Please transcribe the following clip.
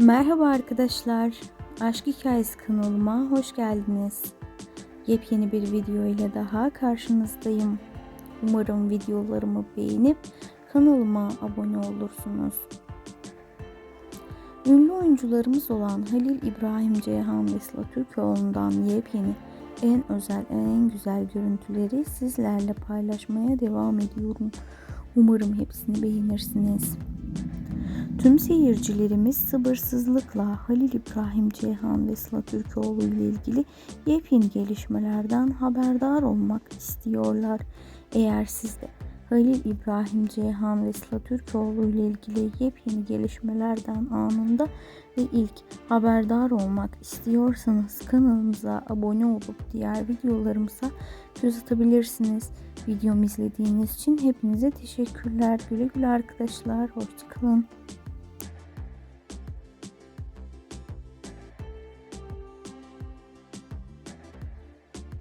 Merhaba arkadaşlar. Aşk Hikayesi kanalıma hoş geldiniz. Yepyeni bir video ile daha karşınızdayım. Umarım videolarımı beğenip kanalıma abone olursunuz. Ünlü oyuncularımız olan Halil İbrahim Ceyhan ve Sıla Türkoğlu'ndan yepyeni en özel en güzel görüntüleri sizlerle paylaşmaya devam ediyorum. Umarım hepsini beğenirsiniz. Tüm seyircilerimiz sabırsızlıkla Halil İbrahim Ceyhan ve Sıla Türkoğlu ile ilgili yepyeni gelişmelerden haberdar olmak istiyorlar. Eğer siz de Halil İbrahim Ceyhan ve Sıla Türkoğlu ile ilgili yepyeni gelişmelerden anında ve ilk haberdar olmak istiyorsanız kanalımıza abone olup diğer videolarımıza göz atabilirsiniz. Videomu izlediğiniz için hepinize teşekkürler. Güle güle arkadaşlar. Hoşçakalın.